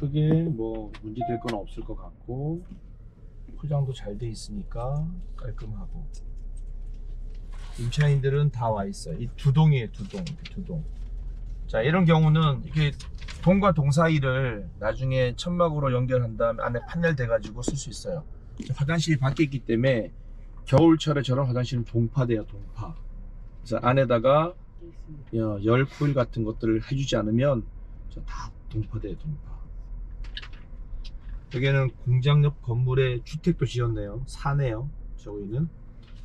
크게 뭐 문제 될 건 없을 것 같고 포장도 잘 돼 있으니까 깔끔하고 임차인들은 다 와 있어요. 이 두 동이에요, 두 동, 이렇게 두 동. 자 이런 경우는 이게 동과 동 사이를 나중에 천막으로 연결한 다음에 안에 판넬 돼 가지고 쓸 수 있어요. 자, 화장실이 밖에 있기 때문에 겨울철에 저런 화장실은 동파돼요, 동파. 그래서 안에다가 어, 열 코일 같은 것들을 해주지 않으면 저다 동파돼요, 동파. 여기는 공장 옆 건물에 주택도 지었네요. 사네요. 저기는.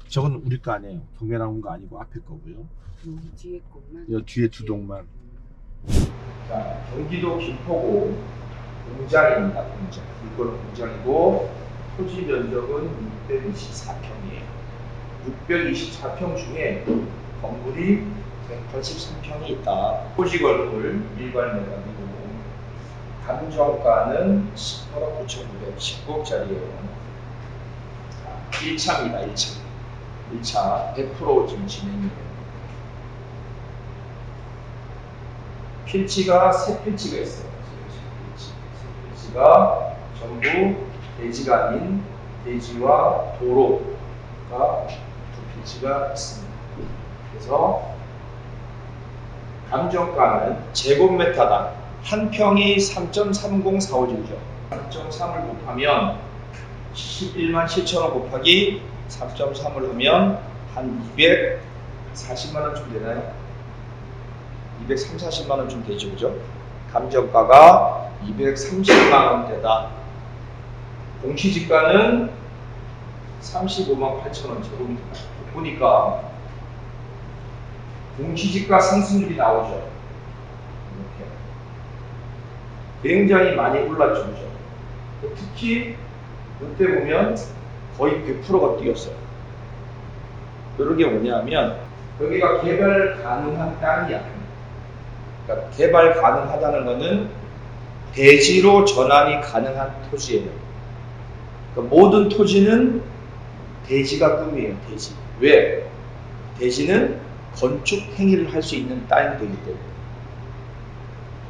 저건 우리 거 아니에요. 경매 나온 거 아니고 앞에 거고요. 음, 뒤에 것만. 여 뒤에 두 동만. 자, 경기도 김포구 공장입니다. 공장. 이거는 공장이고 토지 면적은 624평이에요. 624평 중에 건물이 183평이 있다. 토지 건물 일반 매각이고 감정가는 18억 9,919억짜리예요. 1차입니다. 1차. 1차 100% 지금 진행이에요. 필지가 세 필지가 있어요. 세 필지. 세 필지가 전부 대지가 아닌 대지와 도로가 두 필지가 있습니다. 그래서 감정가는 제곱미터당 한 평이 3.3045주죠. 3.3을 곱하면 11만 7천 원 곱하기 3.3을 하면 한 240만 원쯤 되나요? 230, 40만 원쯤 되죠, 그죠? 감정가가 230만 원 대다. 공시지가는 35만 8천 원 제곱미터. 보니까 공시지가 상승률이 나오죠. 이렇게 굉장히 많이 그죠? 특히 이때 보면 거의 100%가 뛰었어요. 이런 게 뭐냐면 여기가 개발 가능한 땅이야. 그러니까 개발 가능하다는 것은 대지로 전환이 가능한 토지예요. 그러니까 모든 토지는 대지가 꿈이에요. 대지. 왜? 대지는 건축 행위를 할 수 있는 땅이 되기 때문에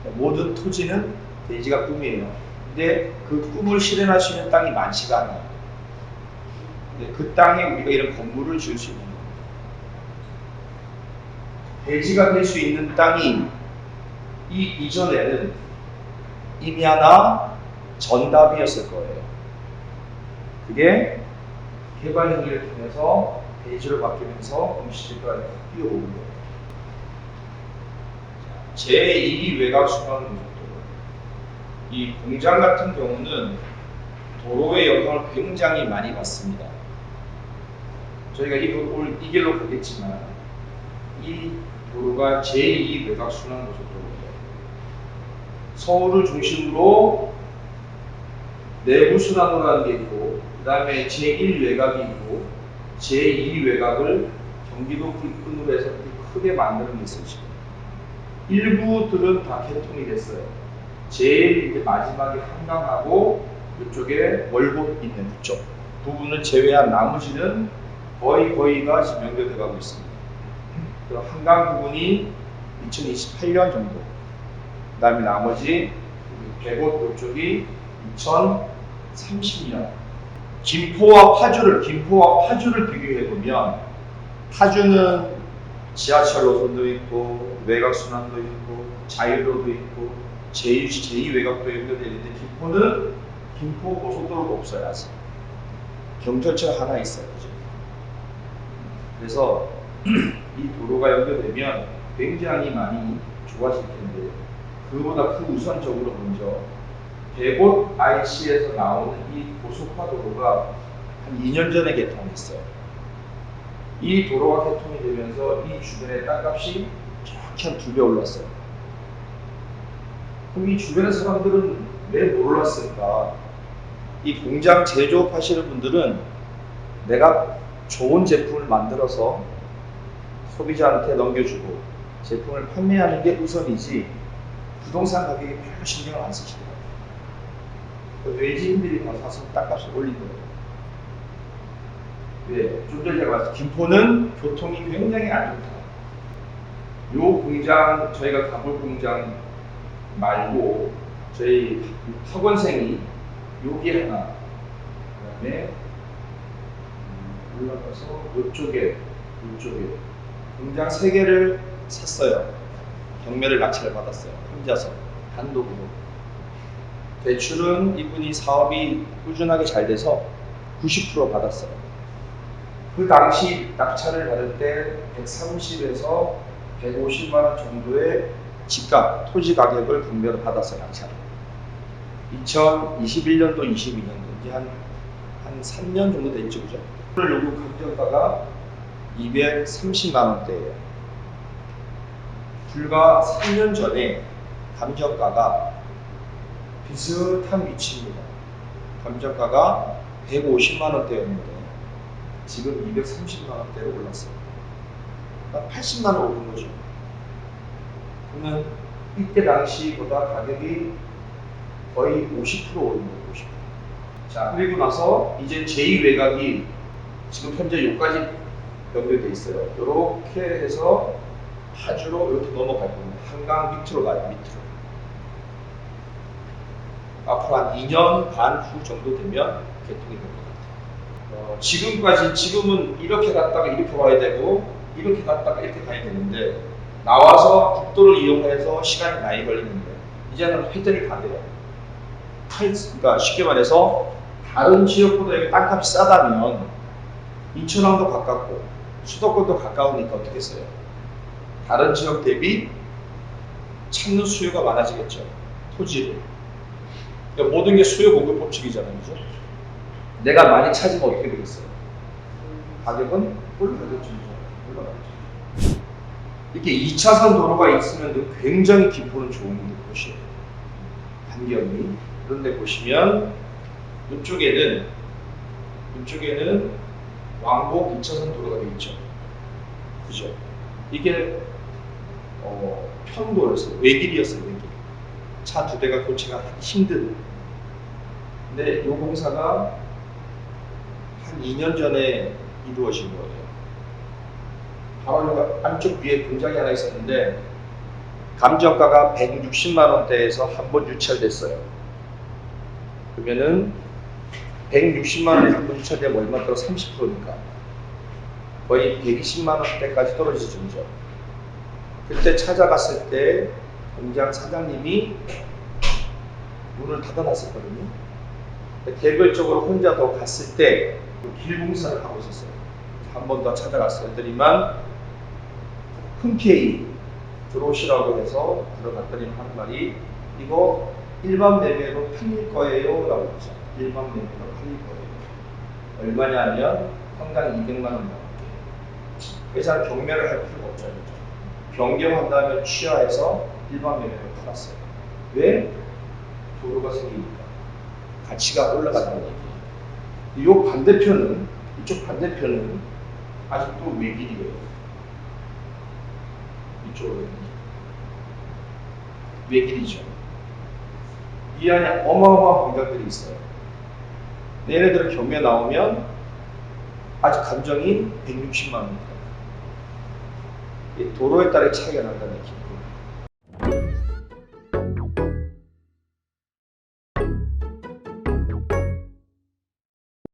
그러니까 모든 토지는 대지가 꿈이에요. 근데 그 꿈을 실현할 수 있는 땅이 많지가 않아요. 근데 그 땅에 우리가 이런 건물을 지을 수 있는 거예요. 대지가 될 수 있는 땅이 이 이전에는 이미 하나 전답이었을 거예요. 그게 개발 행위를 통해서 대지로 바뀌면서 공시지가가 뛰어오는 거예요. 제2 외곽 순환 고속도로. 이 공장 같은 경우는 도로의 영향을 굉장히 많이 받습니다. 저희가 이, 이 길로 가겠지만 이 도로가 제2 외곽 순환 고속도로예요. 서울을 중심으로 내부 순환으로 하는 게 있고 그 다음에 제1 외곽이 있고 제2 외곽을 경기도 불끈으로 해서 크게 만드는 지금. 일부들은 다 개통이 됐어요. 제일 이제 마지막에 한강하고 이쪽에 월곶 있는 그쪽 부분을 제외한 나머지는 거의 거의가 지금 연결돼 가고 있습니다. 그 한강 부분이 2028년 정도. 그 다음에 나머지 계곡 이쪽이 2030년. 김포와 파주를 김포와 파주를 비교해 보면 파주는 지하철 노선도 있고 외곽 순환도 있고 자유로도 있고 제2, 제2 외곽도 연결되어 있는데 김포는 김포 고속도로가 없어요 아직 경찰차 하나 있어요 그죠? 그래서 이 도로가 연결되면 굉장히 많이 좋아질 텐데 그보다 그 우선적으로 먼저 대곳 IC에서 나오는 이 고속화 도로가 한 2년 전에 개통했어요. 이 도로가 개통이 되면서 이 주변의 땅값이 정확히 한두 배 올랐어요. 그럼 이 주변의 사람들은 왜못 올랐을까? 이 공장 제조업 하시는 분들은 내가 좋은 제품을 만들어서 소비자한테 넘겨주고 제품을 판매하는 게 우선이지 부동산 가격에 별로 신경을 안 쓰시더라고요. 그 외지인들이 다 사서 땅값을 올린 거예요. 왜? 좀 전에 제가 말씀 김포는 교통이 굉장히 안 좋다. 요 공장 저희가 가볼 공장 말고 저희 학원생이 여기 하나, 그다음에 음, 올라가서 이쪽에, 이쪽에 공장 세 개를 샀어요. 경매를 낙찰을 받았어요. 혼자서 단독으로. 대출은 이분이 사업이 꾸준하게 잘 돼서 90% 받았어요. 그 당시 낙찰을 받을 때 130에서 150만 원 정도의 집값, 토지 가격을 분배로 받았어요, 낙찰을. 2021년도, 22년도 이제 한, 한 3년 정도 됐죠, 그죠? 오늘 요구 감정가가 230만 원대예요. 불과 3년 전에 감정가가 비슷한 위치입니다. 감정가가 150만 원대였는데 지금 230만 원대로 올랐어요. 한 80만 원 오른 거죠. 그러면 이때 당시보다 가격이 거의 50% 오른 거예요. 50%. 자 그리고 나서 이제 제2 외곽이 지금 현재 여기까지 연결돼 있어요. 이렇게 해서 파주로 이렇게 넘어갈 겁니다. 한강 밑으로 가요. 밑으로. 앞으로 한 2년 반 후 정도 되면 개통이 될 것 같아요. 어, 지금까지 지금은 이렇게 갔다가 이렇게 와야 되고 이렇게 갔다가 이렇게 가야 되는데 나와서 국도를 이용해서 시간이 많이 걸리는데 이제는 패턴이 반대예요. 할- 그러니까 쉽게 말해서 다른 지역보다 여기 땅값이 싸다면 인천항도 가깝고 수도권도 가까우니까 어떻게 써요? 다른 지역 대비 찾는 수요가 많아지겠죠. 토지를. 그러니까 모든 게 수요 공급 법칙이잖아요. 그죠? 내가 많이 찾으면 어떻게 되겠어요? 가격은 올라가겠죠. 올라가겠죠. 이렇게 2차선 도로가 있으면 굉장히 기포는 좋은 곳이에요. 반경이. 그런데 보시면 이쪽에는 이쪽에는 왕복 2차선 도로가 되어 있죠. 그죠? 이게 어, 편도였어요. 외길이었어요. 외길. 차 두 대가 교체가 힘든. 근데 이 공사가 한 2년 전에 이루어진 거예요. 바로 안쪽 위에 공장이 하나 있었는데 감정가가 160만 원대에서 한 번 유찰됐어요. 그러면은 160만 원에 한 번 유찰되면 얼마 떨어 30%니까 거의 120만 원대까지 떨어지죠. 그때 찾아갔을 때 공장 사장님이 문을 닫아놨었거든요. 개별적으로 혼자 더 갔을 때 길 공사를 하고 있었어요. 한 번 더 찾아갔어요. 했더니만 흔쾌히 들어오시라고 해서 들어갔더니 하는 말이 이거 일반 매매로 팔릴 거예요 라고 했죠. 일반 매매로 팔릴 거예요. 얼마냐 하면 평당 200만 원 나올게요. 회사는 경매를 할 필요가 없잖아요. 변경한다면 취하해서 일반 매매로 팔았어요. 왜? 도로가 생기니까. 가치가 올라간다는 얘기예요. 이 반대편은, 이쪽 반대편은 아직도 외길이에요. 이쪽으로. 외길이죠. 이 안에 어마어마한 공장들이 있어요. 얘네들은 경매 나오면 아직 감정이 160만 원입니다. 이 도로에 따라 차이가 난다는 얘기예요.